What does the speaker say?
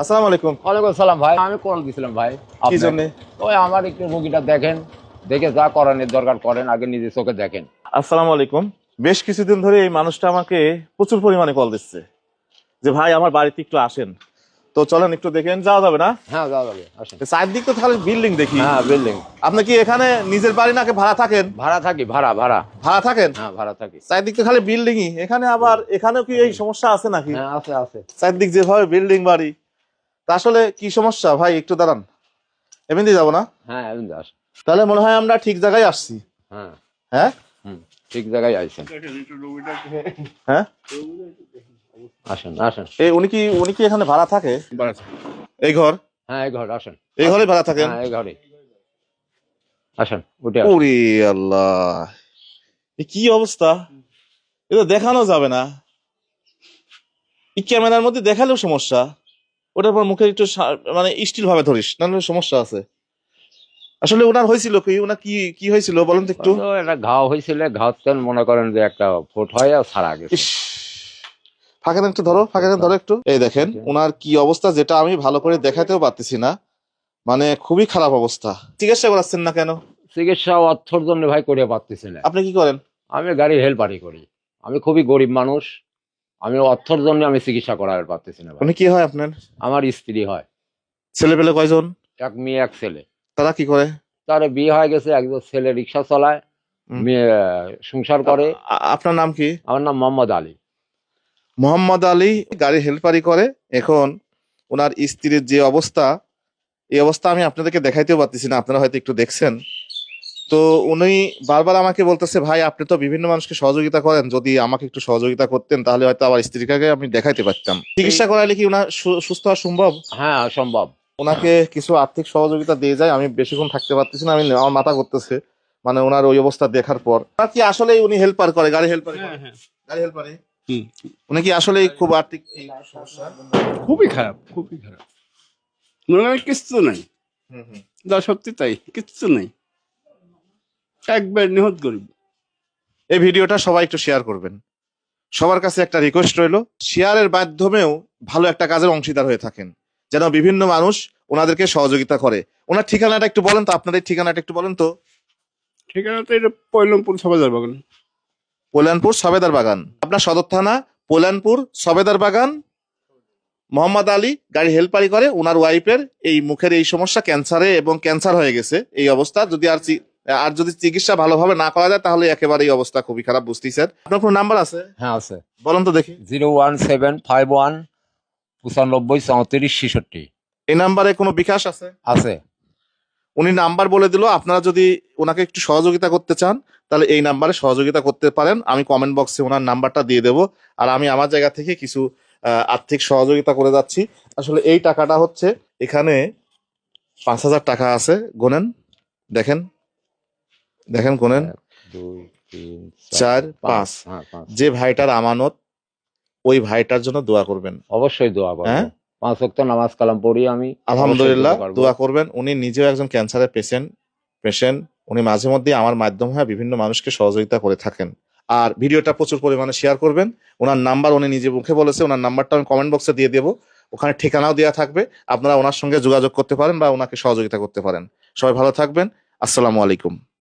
আসসালামু আলাইকুম। ওয়ালাইকুম সালাম ভাই। আমি কল দিছিলাম ভাই? কি জন্য? ওই আমার একটু রুগীটা দেখেন দেখে যা করানোর দরকার করেন আগে নিজে চোখে দেখেন। আসসালামু আলাইকুম। বেশ কিছুদিন ধরে এই মানুষটা আমাকে প্রচুর পরিমাণে কল দিচ্ছে যে ভাই আমার বাড়িতে একটু আসেন। তো চলেন একটু দেখেন যাওয়া যাবে না? হ্যাঁ যাওয়া যাবে আসেন। চারদিক তো তাহলে বিল্ডিং দেখি। হ্যাঁ বিল্ডিং আপনি কি এখানে নিজের বাড়ি নাকি ভাড়া থাকেন? ভাড়া থাকি ভাড়া ভাড়া। ভাড়া থাকেন? হ্যাঁ ভাড়া থাকি। চারদিক তো খালি বিল্ডিংই এখানে আবার এখানেও কি এই সমস্যা আছে নাকি? হ্যাঁ আছে আছে। চারদিক যেভাবে বিল্ডিং বাড়ি। তা আসলে কি সমস্যা? ভাই একটু দাঁড়ান। এমনি যাব না? হ্যাঁ এমনি তাহলে মনে হয় আমরা ঠিক জায়গায় আসছি। হ্যাঁ। হ্যাঁ? ঠিক জায়গায় আইছেন হ্যাঁ? আসেন আসেন। এই উনি কি উনি কি এখানে ভাড়া থাকে? এই ঘর? হ্যাঁ এই ঘর আসেন। এই ঘরে ভাড়া থাকেন হ্যাঁ এই ঘরে। আসেন উঠে ওরে আল্লাহ। এ কি অবস্থা? এটা দেখানো যাবে না। এই ক্যামেরার মধ্যে দেখালেও সমস্যা। ওটার পর মুখে একটু মানে স্টিল ভাবে ধরিস নাহলে সমস্যা আছে। আসলে ওনার হয়েছিল কি? ওনার কি কি হয়েছিল বলেন তো একটু? একটা ঘাও হয়েছিল ঘাওতে মনে করেন যে একটা ফুট হয় আর ছাড়া গেছে। ফাঁকা একটু ধরো ফাঁকা ধরো একটু। এই দেখেন ওনার কি অবস্থা যেটা আমি ভালো করে দেখাতেও পারতেছি না। মানে খুবই খারাপ অবস্থা। চিকিৎসা করাচ্ছেন না কেন? চিকিৎসা অর্থর জন্য ভাই করে পারতেছি না। আপনি কি করেন? আমি গাড়ি হেল্পারি করি। আমি খুবই গরিব মানুষ। আমি অর্থর জন্য আমি চিকিৎসা করার পারতেছি না। উনি কি হয় আপনার? আমার স্ত্রী হয়। ছেলে পেলে কয়জন? এক মেয়ে এক ছেলে। তারা কি করে? তার বিয়ে হয়ে গেছে একজন ছেলে রিক্সা চালায়। মেয়ে সংসার করে। আপনার নাম কি? আমার নাম মোহাম্মদ আলী। মোহাম্মদ আলী গাড়ি হেল্পারি করে। এখন ওনার স্ত্রীর যে অবস্থা এই অবস্থা আমি আপনাদেরকে দেখাইতেও পারতেছি না আপনারা হয়তো একটু দেখছেন। তো উনি বারবার আমাকে বলতেছে ভাই আপনি তো বিভিন্ন মানুষকে সহযোগিতা করেন। যদি আমাকে একটু সহযোগিতা করতেন তাহলে হয়তো আমার স্ত্রীকে আমি দেখাইতে পারতাম। চিকিৎসা করাইলে কি ওনার সুস্থ হওয়া সম্ভব? হ্যাঁ সম্ভব। ওনাকে কিছু আর্থিক সহযোগিতা দিয়ে যায় আমি বেশিক্ষণ থাকতে পারতেছি না আমি আমার মাথা করতেছে মানে ওনার ওই অবস্থা দেখার পর। আর কি আসলে উনি হেল্পার করে গাড়ি হেল্পার গাড়ি হেল্পারে। উনি কি আসলে খুব আর্থিক খুবই খারাপ খুবই খারাপ। কিচ্ছু নাই। হুম হুম। যা সত্যি তাই কিচ্ছু নাই। একবার নিহত গরিব। এই ভিডিওটা সবাই একটু শেয়ার করবেন। সবার কাছে একটা রিকোয়েস্ট রইল শেয়ারের মাধ্যমেও ভালো একটা কাজের অংশীদার হয়ে থাকেন। যেন বিভিন্ন মানুষ ওনাদেরকে সহযোগিতা করে। ওনার ঠিকানাটা একটু বলেন তো আপনাদের ঠিকানাটা একটু বলেন তো। ঠিকানা তো এটা পয়লমপুর সবাজার বাগান। পোলানপুর সবেদার বাগান। আপনার সদর থানা পোলানপুর সবেদার বাগান। মোহাম্মদ আলী গাড়ি হেল্পারি করে ওনার ওয়াইফের এই মুখের এই সমস্যা ক্যান্সারে এবং ক্যান্সার হয়ে গেছে এই অবস্থা। যদি আর চি- আর যদি চিকিৎসা ভালোভাবে না করা যায় তাহলে একেবারে এই অবস্থা খুবই খারাপ বুঝতেই স্যার। আপনার কোনো নাম্বার আছে? হ্যাঁ আছে। বলুন তো দেখি। Zero one seven five one পঁচানব্বই চৌত্রিশ ছেষট্টি। এই নাম্বারে কোনো বিকাশ আছে? আছে। উনি নাম্বার বলে দিল আপনারা যদি ওনাকে একটু সহযোগিতা করতে চান তাহলে এই নাম্বারে সহযোগিতা করতে পারেন। আমি কমেন্ট বক্সে ওনার নাম্বারটা দিয়ে দেবো। আর আমি আমার জায়গা থেকে কিছু আর্থিক সহযোগিতা করে যাচ্ছি। আসলে এই টাকাটা হচ্ছে এখানে পাঁচ হাজার টাকা আছে। গোনেন দেখেন। দেখেন গোনেন। দুই তিন চার, পাঁচ। হ্যাঁ যে ভাইটার আমানত ওই ভাইটার জন্য দোয়া করবেন। অবশ্যই দোয়া হ্যাঁ? পাঁচ ওয়াক্ত নামাজ কালাম পড়ি আমি। আলহামদুলিল্লাহ দোয়া করবেন। উনি নিজেও একজন ক্যান্সারের পেশেন্ট পেশেন্ট। উনি মাঝে মধ্যে আমার মাধ্যমে হয়ে বিভিন্ন মানুষকে সহযোগিতা করে থাকেন। আর ভিডিওটা প্রচুর পরিমাণে শেয়ার করবেন। ওনার নাম্বার উনি নিজে মুখে বলেছে ওনার নাম্বারটা আমি কমেন্ট বক্সে দিয়ে দেবো। ওখানে ঠিকানাও দেওয়া থাকবে। আপনারা ওনার সঙ্গে যোগাযোগ করতে পারেন বা ওনাকে সহযোগিতা করতে পারেন। সবাই ভালো থাকবেন। আসসালামু আলাইকুম।